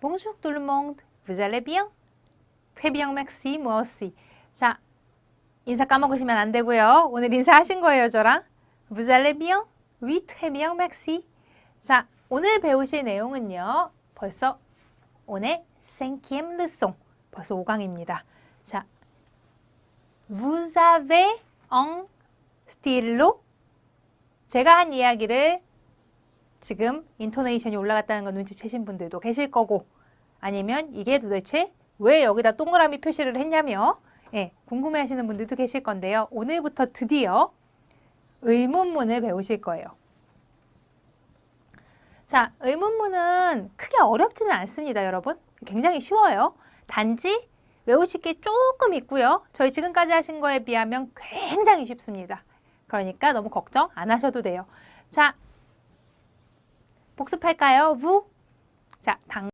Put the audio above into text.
Bonjour tout le monde. Vous allez bien? Très bien, merci. Moi aussi. 자, 인사 까먹으시면 안 되고요. 오늘 인사하신 거예요, 저랑. Vous allez bien? Oui, très bien, merci. 자, 오늘 배우실 내용은요. 벌써 오늘 cinquième leçon. 벌써 5강입니다. 자, Vous avez un stylo? 제가 한 이야기를 지금 인토네이션이 올라갔다는 거 눈치채신 분들도 계실 거고 아니면 이게 도대체 왜 여기다 동그라미 표시를 했냐며 예, 궁금해 하시는 분들도 계실 건데요. 오늘부터 드디어 의문문을 배우실 거예요. 자, 의문문은 크게 어렵지는 않습니다, 여러분. 굉장히 쉬워요. 단지 외우실 게 조금 있고요. 저희 지금까지 하신 거에 비하면 굉장히 쉽습니다. 그러니까 너무 걱정 안 하셔도 돼요. 자, 복습할까요? 부. 자, 당